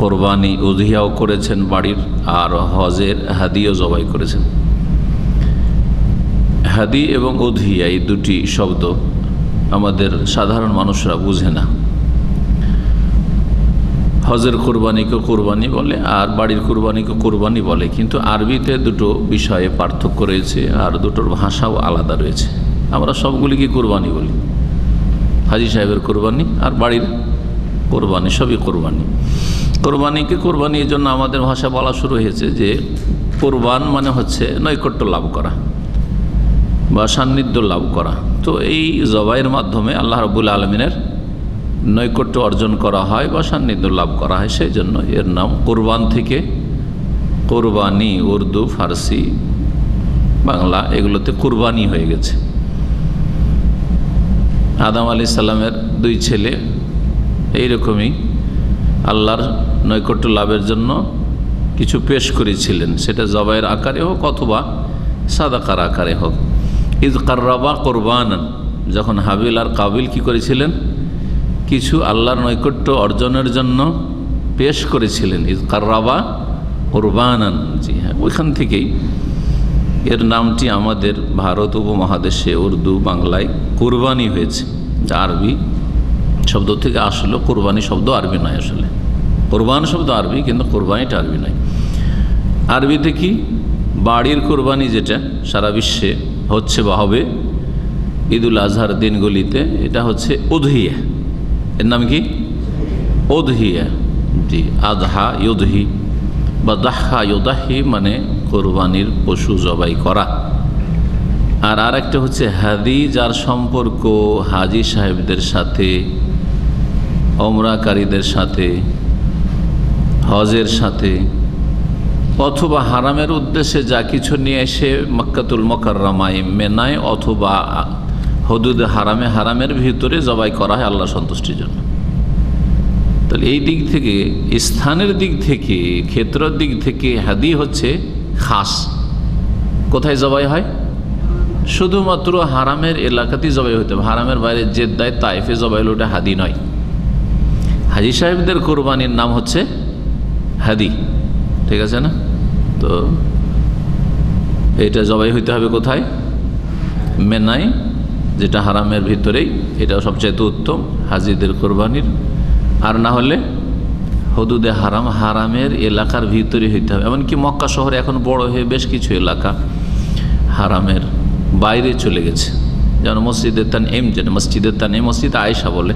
কোরবানি উধিয়াও করেছেন বাড়ির আর হজের হাদিও জবাই করেছেন। হাদি এবং উধিয়া এই দুটি শব্দ আমাদের সাধারণ মানুষরা বুঝে না। হজের কোরবানিকে কোরবানি বলে আর বাড়ির কোরবানিকে কোরবানি বলে, কিন্তু আরবিতে দুটো বিষয়ে পার্থক্য রয়েছে আর দুটোর ভাষাও আলাদা রয়েছে। আমরা সবগুলিকে কোরবানি বলি। হাজি সাহেবের কোরবানি আর বাড়ির কোরবানি, সবই কোরবানি। কোরবানিকে কোরবানি? এই জন্য আমাদের ভাষা বলা শুরু হয়েছে যে কোরবান মানে হচ্ছে নৈকট্য লাভ করা বা সান্নিধ্য লাভ করা। তো এই জবাইয়ের মাধ্যমে আল্লাহ রবুল আলমিনের নৈকট্য অর্জন করা হয় বা সান্নিধ্য লাভ করা হয়। সেই জন্য এর নাম কোরবান থেকে কোরবানি, উর্দু, ফার্সি, বাংলা এগুলোতে কোরবানি হয়ে গেছে। আদাম আলি সাল্লামের দুই ছেলে এইরকমই আল্লাহর নৈকট্য লাভের জন্য কিছু পেশ করেছিলেন। সেটা জবাইয়ের আকারে হোক অথবা সাদাকার আকারে হোক। ইদ কার্রাবা কোরবান যখন হাবিল আর কাবিল কি করেছিলেন? কিছু আল্লাহর নৈকট্য অর্জনের জন্য পেশ করেছিলেন। ইদ কার্রাবা কোরবানান, জি হ্যাঁ ওইখান থেকেই। এর নামটি আমাদের ভারত উপমহাদেশে উর্দু বাংলায় কোরবানি হয়েছে। যা আরবি শব্দ থেকে আসলো কোরবানি শব্দ, আরবি নয় আসলে। কোরবান শব্দ আরবি, কিন্তু কোরবানিটা আরবি নয়। আরবিতে কি? বাড়ির কোরবানি যেটা, সারা বিশ্বে হচ্ছে বা হবে ঈদুল আজহার দিনগুলিতে, এটা হচ্ছে উদহিয়া। এর নাম কি? উদহিয়া। জি আজহা ইউদহি বা দাহা ইউদাহি মানে কোরবানির পশু জবাই করা। আর আর একটা হচ্ছে হাদি, যার সম্পর্ক হাজি সাহেবদের সাথে অমরাকারীদের সাথে, হজের সাথে, অথবা হারামের উদ্দেশ্যে যা কিছু নিয়ে এসে মক্কাতুল মকাররামাই মেনায় অথবা হদুদ হারামে হারামের ভিতরে জবাই করা হয় আল্লাহ সন্তুষ্টির জন্য। তাহলে এই দিক থেকে, স্থানের দিক থেকে, ক্ষেত্রের দিক থেকে হাদি হচ্ছে খাস। কোথায় জবাই হয়? শুধুমাত্র হারামের এলাকাতেই জবাই হতে হবে। হারামের বাইরে জেদ্দায়, তাইফে জবাই হলে ওটা হাদি নয়। হাজি সাহেবদের কোরবানির নাম হচ্ছে হাদি। ঠিক আছে না? তো এটা জবাই হইতে হবে কোথায়? মেনাই, যেটা হারামের ভিতরেই, এটা সবচাইতে উত্তম, হাজিদের কোরবানির। আর না হলে হদুদে হারাম, হারামের এলাকার ভিতরে হইতে হবে। এমনকি মক্কা শহরে এখন বড় হয়ে বেশ কিছু এলাকা হারামের বাইরে চলে গেছে। যেমন মসজিদের তান এম যেটা মসজিদের তান এম মসজিদ আয়সা বলে।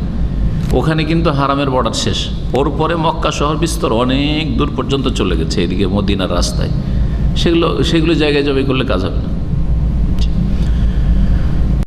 ওখানে কিন্তু হারামের বর্ডার শেষ। ওর পরে মক্কা শহর বিস্তর, অনেক দূর পর্যন্ত চলে গেছে, এদিকে মদিনার রাস্তায়। সেগুলো সেগুলো জায়গায় জবাই করলে কাজ হবে না।